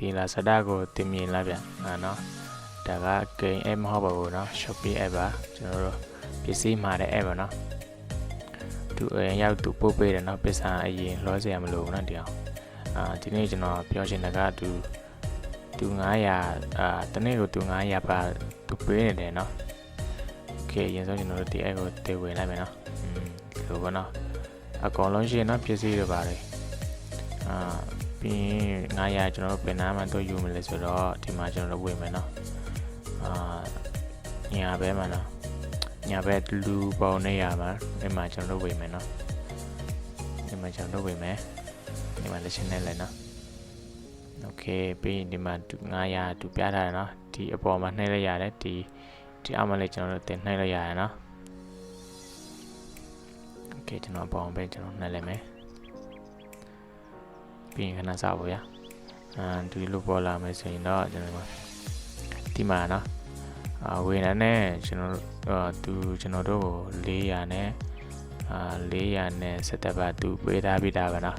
ဒီလာစတာကိုတင်မြင်လာဗျအာနော်ဒါက game app မဟုတ်ပါဘူးเนาะ Shopee app ပါကျွန်တော်တို့ပစ္စည်းမှာတဲ့ app ပါเนาะသူအရင်ရောက်သူပို့ပေးတယ်เนาะပစ္စံအရင်လောစရာမလိုဘူးเนาะဒီအောင်အာဒီနေ့ကျွန်တော်ပြောချင်တာကသူသူ900အာတနေ့ကိုသူ900ပါသူပေးနေတယ်เนาะโอเคအရင်ဆုံးကျွန်တော်တို့ဒီ app ကိုတည်ဝင်လိုက်မယ်เนาะอืมဒီလိုပေါ့เนาะအကောင်လုံးရှိရင်เนาะပစ္စည်းတွေပါတယ်အာ ပြီးရင်900ကျွန်တော်တို့ပင်နာမှာတော့ယူမလဲဆိုတော့ဒီမှာကျွန်တော်တို့ဝင်မယ်เนาะအာညာဘဲမှာเนาะညာဘက်လူပေါင်းနေရမှာဒီမှာကျွန်တော်တို့ဝင်မယ်เนาะဒီမှာကျွန်တော်တို့ဝင်မယ်ဒီမှာလက်ရှင်နဲ့လဲเนาะโอเคပြီးရင်ဒီမှာ900တူပြထားတယ်เนาะဒီအပေါ်မှာနှိမ့်လိုက်ရတယ်ဒီဒီအောက်မှာလည်းကျွန်တော်တို့တင်နှိမ့်လိုက်ရတယ်เนาะโอเคကျွန်တော်အပေါ်ပဲကျွန်တော်နှိမ့်လိုက်မယ် ပြီးရင်ခဏစားပါဗျာအဲဒီလိုပေါ်လာမယ်ဆိုရင်တော့ကျွန်တော်ဒီမှာနော်အဝေနနဲ့ကျွန်တော်သူကျွန်တော်တို့ကို400နဲ့အာ400နဲ့စက်တပတ်သူပေးထားပြီးသားပဲနော်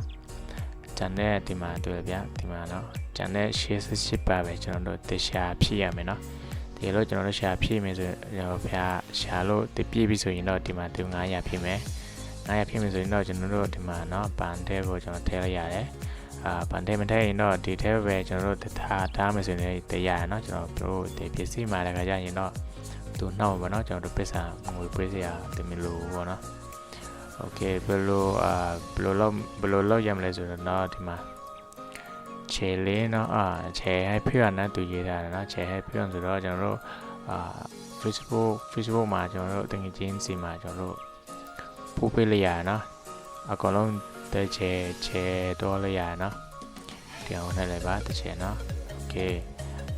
ဂျန်နဲ့ဒီမှာတွေ့ဗျာဒီမှာနော်ဂျန်နဲ့68ပါပဲကျွန်တော်တို့တရှာဖြည့်ရမယ်နော်ဒီလိုကျွန်တော်တို့ရှာဖြည့်မယ်ဆိုရင်ကျွန်တော်ဗျာရှာလို့တပြည့်ပြီဆိုရင်တော့ဒီမှာသူ900ဖြည့်မယ်900ဖြည့်မယ်ဆိုရင်တော့ကျွန်တော်တို့ဒီမှာနော်ပန်တဲကိုကျွန်တော်ထည့်လိုက်ရတယ် အာပန်တဲ့မထည့်ရင်တော့ဒီထဲပဲကျွန်တော်တို့ထားထားမယ်ဆိုရင်တရရเนาะကျွန်တော်တို့ဒီပစ္စည်းမှာလည်းကြရင်တော့ သူနှောက်ပါเนาะကျွန်တော်တို့ပစ္စံငွေပေးစရာတင်မလို့ပေါ့เนาะโอเคဘယ်လိုအာဘယ်လိုလောက်ဘယ်လိုလောက်ရမလဲဆိုတော့เนาะဒီမှာခြေလေးเนาะအာခြေဟဲ့ပြရနဲ့တူရေးထားတယ်เนาะခြေဟဲ့ပြရဆိုတော့ကျွန်တော်တို့အာ Facebook Facebook မှာကျွန်တော်တို့တငယ်ချင်းစီမှာကျွန်တော်တို့ပို့ပေးလိုက်ရတယ်เนาะအကောင်လုံး တဲ့ခြေခြေတော့လိုက်ရတယ်เนาะဒီအောင်နဲ့လည်းပါတစ်ခြေเนาะโอเค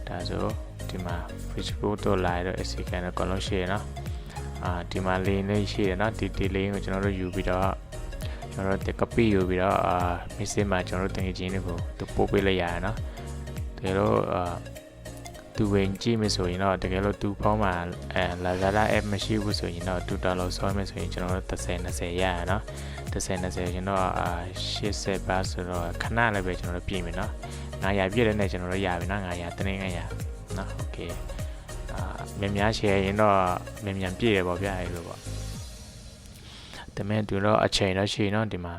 ဒါဆို ဒီမှာ Facebook တို့လာရတော့ AC ကန်တော့အကုန်လုံးရှိရနော်အာဒီမှာ link လေးရှိရနော်ဒီဒီ link ကိုကျွန်တော်တို့ယူပြီးတော့ကျွန်တော်တို့ copy ယူပြီးတော့အာ message မှာကျွန်တော်တို့တင်ကြီးတွေကိုသူပို့ပေးလိုက်ရရနော်တကယ်လို့အာ သူဝင်ကြည့်မယ်ဆိုရင်တော့တကယ်လို့သူဖုန်းမှာအဲ Lazada app မရှိဘူးဆိုရင်တော့ Twitter လောက်ဆွဲမယ်ဆိုရင်ကျွန်တော်တို့30 20ရရနော်30 20ကျွန်တော်အာ80ပါဆိုတော့ခဏလည်းပဲကျွန်တော်တို့ပြင်မယ်နော်900ပြည့်တဲ့နဲ့ကျွန်တော်တို့ရပြီနော်900တင်း900နော် okay အာမြန်များ share ရင်တော့မြန်မြန်ပြည့်ရပါဗျာအဲ့လိုပေါ့ဒါပေမဲ့သူတော့အချိန်တော့ရှိနော်ဒီမှာ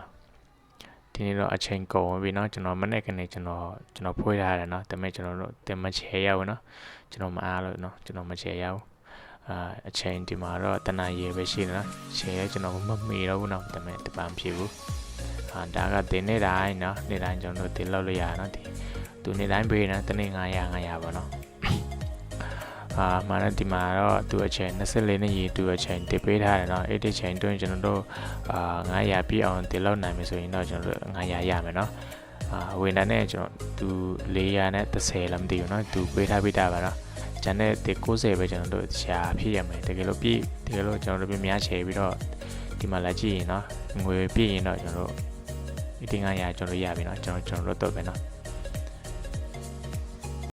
ဒီနေ့တော့အချိန်ကုန်ပြီနော်ကျွန်တော်မနေ့ကနေကျွန်တော်ကျွန်တော်ဖွေးထားတယ်နော်ဒါပေမဲ့ကျွန်တော်တို့တင်မ share ရဘူးနော်ကျွန်တော်မအားလို့နော်ကျွန်တော်မ share ရဘူးအာအချိန်ဒီမှာတော့တနအရေးပဲရှိတယ်နော် share ကျွန်တော်မမေ့တော့ဘူးနော်ဒါပေမဲ့တပံဖြစ်ဘူးအာဒါကတင်နေတိုင်းနော်နေ့တိုင်းကျွန်တော်တို့တင်လောက်လို့ရတာနော်ဒီသူနေ့တိုင်းပေးနေတနေ့900 900ပေါ့နော် အာမာနဒီမှာတော့သူအချိန်24နှစ်ရေသူအချိန်တပေးထားတယ်เนาะအဲ့ဒီချိန်တွင်းကျွန်တော်တို့အာ900ပြည့်အောင်တင်လောက်နိုင်မယ်ဆိုရင်တော့ကျွန်တော်တို့900ရမယ်เนาะအာဝန်ထမ်းနဲ့ကျွန်တော်သူ400နဲ့30လည်းမသိဘူးเนาะသူပေးထားပေးတာပါเนาะကျန်တဲ့ဒီ90ပဲကျွန်တော်တို့ရှာဖြည့်ရမယ်တကယ်လို့ပြည့်တကယ်လို့ကျွန်တော်တို့ပြများချေပြီးတော့ဒီမှာလာကြည့်ရင်เนาะငွေပြည့်ရင်တော့ကျွန်တော်တို့ဒီ900ကျွန်တော်တို့ရပြီเนาะကျွန်တော်ကျွန်တော်တို့တော့ပဲเนาะ